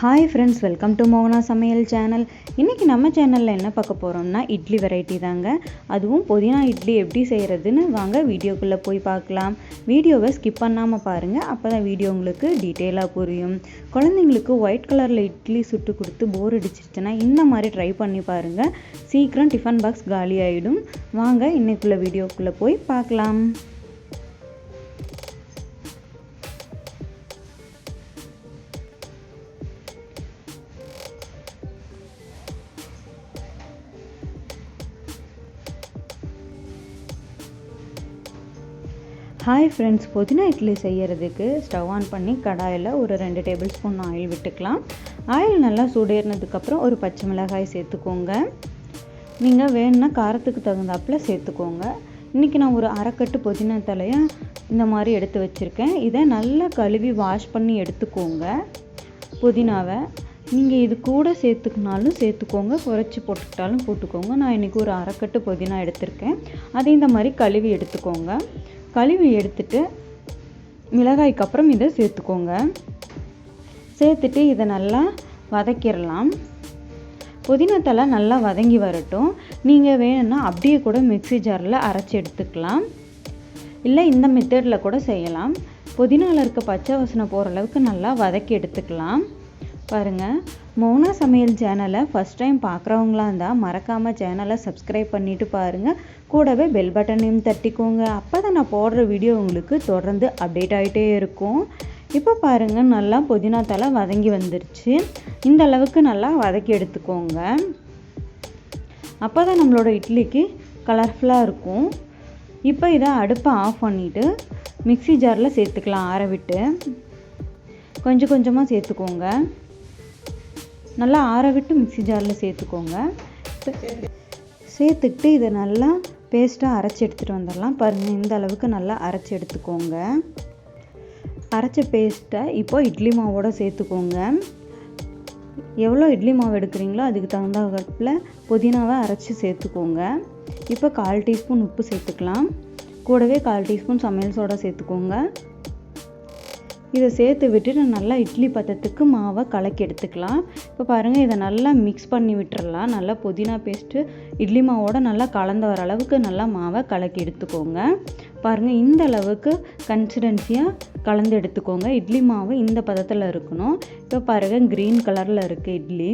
Hi friends welcome to மோகனா சமையல் channel இன்றைக்கி நம்ம சேனலில் என்ன பார்க்க போகிறோம்னா இட்லி வெரைட்டி தாங்க. அதுவும் புதினா இட்லி எப்படி செய்கிறதுன்னு வாங்க வீடியோக்குள்ளே போய் பார்க்கலாம். வீடியோவை ஸ்கிப் பண்ணாமல் பாருங்கள் அப்போ தான் வீடியோ உங்களுக்கு டீட்டெயிலாக புரியும். குழந்தைங்களுக்கு ஒயிட் கலரில் இட்லி சுட்டு கொடுத்து போர் அடிச்சிருச்சுன்னா இந்த மாதிரி ட்ரை பண்ணி பாருங்கள் சீக்கிரம் டிஃபன் பாக்ஸ் காலி ஆகிடும் வாங்க இன்றைக்குள்ளே வீடியோக்குள்ளே போய் பார்க்கலாம். ஹாய் ஃப்ரெண்ட்ஸ் புதினா இட்லி செய்கிறதுக்கு ஸ்டவ் ஆன் பண்ணி கடாயில் ஒரு ரெண்டு டேபிள் ஸ்பூன் ஆயில் விட்டுக்கலாம். ஆயில் நல்லா சூடேறினதுக்கப்புறம் ஒரு பச்சை மிளகாய் சேர்த்துக்கோங்க. நீங்கள் வேணும்னா காரத்துக்கு தகுந்தாப்பில் சேர்த்துக்கோங்க. இன்றைக்கி நான் ஒரு அரைக்கட்டு புதினா தலையை இந்த மாதிரி எடுத்து வச்சுருக்கேன். இதை நல்லா கழுவி வாஷ் பண்ணி எடுத்துக்கோங்க. புதினாவை நீங்கள் இது கூட சேர்த்துக்கினாலும் சேர்த்துக்கோங்க. குறைச்சி போட்டுக்கிட்டாலும் போட்டுக்கோங்க. நான் இன்றைக்கி ஒரு அரைக்கட்டு புதினா எடுத்திருக்கேன். அதை இந்த மாதிரி கழுவி எடுத்துக்கோங்க. கழுவி எடுத்துட்டு மிளகாய்க்கு அப்புறம் இதை சேர்த்துக்கோங்க. சேர்த்துட்டு இதை நல்லா வதக்கிடலாம். புதினா நல்லா வதங்கி வரட்டும். நீங்கள் வேணும்னா அப்படியே கூட மிக்சி ஜாரில் அரைச்சி எடுத்துக்கலாம். இல்லை இந்த மெத்தடில் கூட செய்யலாம். புதினாவில் இருக்க பச்சை வசனை போகிற அளவுக்கு நல்லா வதக்கி எடுத்துக்கலாம். பாருங்கள் மௌனா சமையல் சேனலை ஃபஸ்ட் டைம் பார்க்குறவங்களா இருந்தால் மறக்காமல் சேனலை சப்ஸ்கிரைப் பண்ணிவிட்டு பாருங்கள் கூடவே பெல் பட்டனையும் தட்டிக்கோங்க. அப்போ தான் நான் போடுற வீடியோ உங்களுக்கு தொடர்ந்து அப்டேட் ஆகிட்டே இருக்கும். இப்போ பாருங்கள் நல்லா புதினா தலை வதங்கி வந்துருச்சு. இந்த அளவுக்கு நல்லா வதக்கி எடுத்துக்கோங்க. அப்போ தான் நம்மளோட இட்லிக்கு கலர்ஃபுல்லாக இருக்கும். இப்போ இதை அடுப்பை ஆஃப் பண்ணிவிட்டு மிக்சி ஜாரில் சேர்த்துக்கலாம் ஆற விட்டு. கொஞ்சம் கொஞ்சமாக சேர்த்துக்கோங்க. நல்லா ஆற விட்டு மிக்சி ஜாரில் சேர்த்துக்கோங்க. சேர்த்துக்கிட்டு இதை நல்லா பேஸ்ட்டாக அரைச்சி எடுத்துகிட்டு வந்துடலாம். பாருங்கள் இந்த அளவுக்கு நல்லா அரைச்சி எடுத்துக்கோங்க. அரைச்ச பேஸ்ட்டை இப்போ இட்லி மாவோடு சேர்த்துக்கோங்க. எவ்வளோ இட்லி மாவு எடுக்கிறீங்களோ அதுக்கு தகுந்த கப்பில் புதினாவை அரைச்சி சேர்த்துக்கோங்க. இப்போ கால் டீஸ்பூன் உப்பு சேர்த்துக்கலாம். கூடவே கால் டீஸ்பூன் சமையல் சோடா சேர்த்துக்கோங்க. இதை சேர்த்து விட்டுட்டு நல்லா இட்லி பதத்துக்கு மாவை கலக்கி எடுத்துக்கலாம். இப்போ பாருங்கள் இதை நல்லா மிக்ஸ் பண்ணி விட்டுறலாம். நல்லா புதினா பேஸ்ட்டு இட்லி மாவோட நல்லா கலந்து வர அளவுக்கு நல்லா மாவை கலக்கி எடுத்துக்கோங்க. பாருங்கள் இந்த அளவுக்கு கன்சிடென்சியாக கலந்து எடுத்துக்கோங்க. இட்லி மாவு இந்த பதத்தில் இருக்கணும். இப்போ பாருங்கள் க்ரீன் கலரில் இருக்குது இட்லி.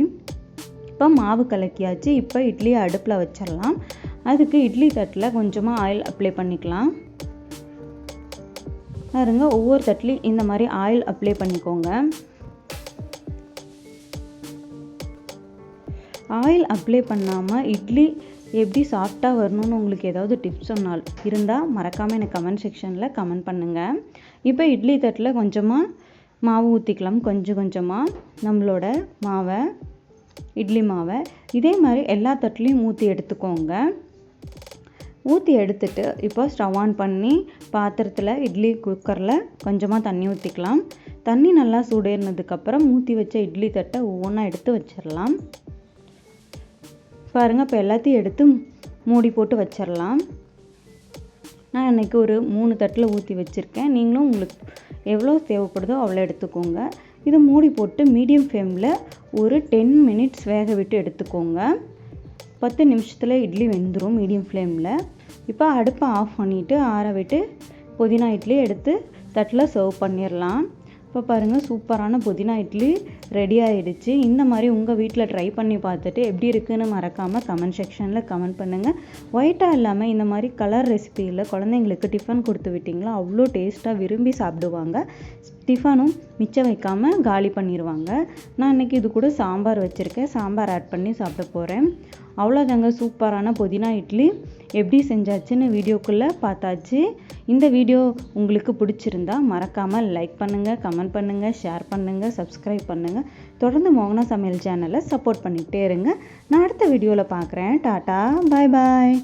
இப்போ மாவு கலக்கியாச்சு. இப்போ இட்லியை அடுப்பில் வச்சிடலாம். அதுக்கு இட்லி தட்டில் கொஞ்சமாக ஆயில் அப்ளை பண்ணிக்கலாம். பாருங்க ஒவ்வொரு தட்டிலையும் இந்த மாதிரி ஆயில் அப்ளை பண்ணிக்கோங்க. ஆயில் அப்ளை பண்ணாமல் இட்லி எப்படி சாஃப்டாக வரணும்னு உங்களுக்கு ஏதாவது டிப்ஸ் சொன்னால் இருந்தால் மறக்காமல் எனக்கு கமெண்ட் செக்ஷனில் கமெண்ட் பண்ணுங்கள் இப்போ இட்லி தட்டில் கொஞ்சமாக மாவு ஊற்றிக்கலாம் கொஞ்சம் கொஞ்சமாக நம்மளோட மாவை இட்லி மாவை. இதே மாதிரி எல்லா தட்டுலேயும் ஊற்றி எடுத்துக்கோங்க. ஊற்றி எடுத்துட்டு இப்போ ஸ்டவ் ஆன் பண்ணி பாத்திரத்தில் இட்லி குக்கரில் கொஞ்சமாக தண்ணி ஊற்றிக்கலாம் தண்ணி நல்லா சூடேறினதுக்கப்புறம் ஊற்றி வச்ச இட்லி தட்டை ஒவ்வொன்றா எடுத்து வச்சிடலாம். பாருங்கள் இப்போ எல்லாத்தையும் எடுத்து மூடி போட்டு வச்சிடலாம். நான் இன்றைக்கி ஒரு மூணு தட்டில் ஊற்றி வச்சுருக்கேன். நீங்களும் உங்களுக்கு எவ்வளோ தேவைப்படுதோ அவ்வளோ எடுத்துக்கோங்க. இதை மூடி போட்டு மீடியம் ஃப்ளேமில் ஒரு டென் மினிட்ஸ் வேக விட்டு எடுத்துக்கோங்க. பத்து நிமிஷத்தில் இட்லி வெந்துடும் மீடியம் ஃப்ளேமில் இப்போ அடுப்பை ஆஃப் பண்ணிவிட்டு ஆற விட்டு புதினா இட்லி எடுத்து தட்டில் சர்வ் பண்ணிடலாம் இப்போ பாருங்கள் சூப்பரான புதினா இட்லி ரெடி ஆகிடுச்சு இந்த மாதிரி உங்கள் வீட்டில் ட்ரை பண்ணி பார்த்துட்டு எப்படி இருக்குதுன்னு மறக்காமல் கமெண்ட் செக்ஷனில் கமெண்ட் பண்ணுங்கள் ஒயிட்டாக இல்லாமல் இந்த மாதிரி கலர் ரெசிபியில் குழந்தைங்களுக்கு டிஃபன் கொடுத்து விட்டிங்களா அவ்வளோ டேஸ்ட்டாக விரும்பி சாப்பிடுவாங்க. டிஃபனும் மிச்சம் வைக்காமல் காலி பண்ணிடுவாங்க நான் இன்றைக்கி இது கூட சாம்பார் வச்சுருக்கேன். சாம்பார் ஆட் பண்ணி சாப்பிட போகிறேன் அவ்வளோதாங்க சூப்பரான புதினா இட்லி. எப்படி செஞ்சாச்சுன்னு வீடியோக்குள்ளே பார்த்தாச்சு. இந்த வீடியோ உங்களுக்கு பிடிச்சிருந்தா மறக்காமல் லைக் பண்ணுங்கள் கமெண்ட் பண்ணுங்கள் ஷேர் பண்ணுங்கள் சப்ஸ்கிரைப் பண்ணுங்கள் தொடர்ந்து மோகனா சமையல் சேனலை சப்போர்ட் பண்ணிகிட்டே இருங்க. நான் அடுத்த வீடியோவில் பார்க்குறேன். டாட்டா பாய் பாய்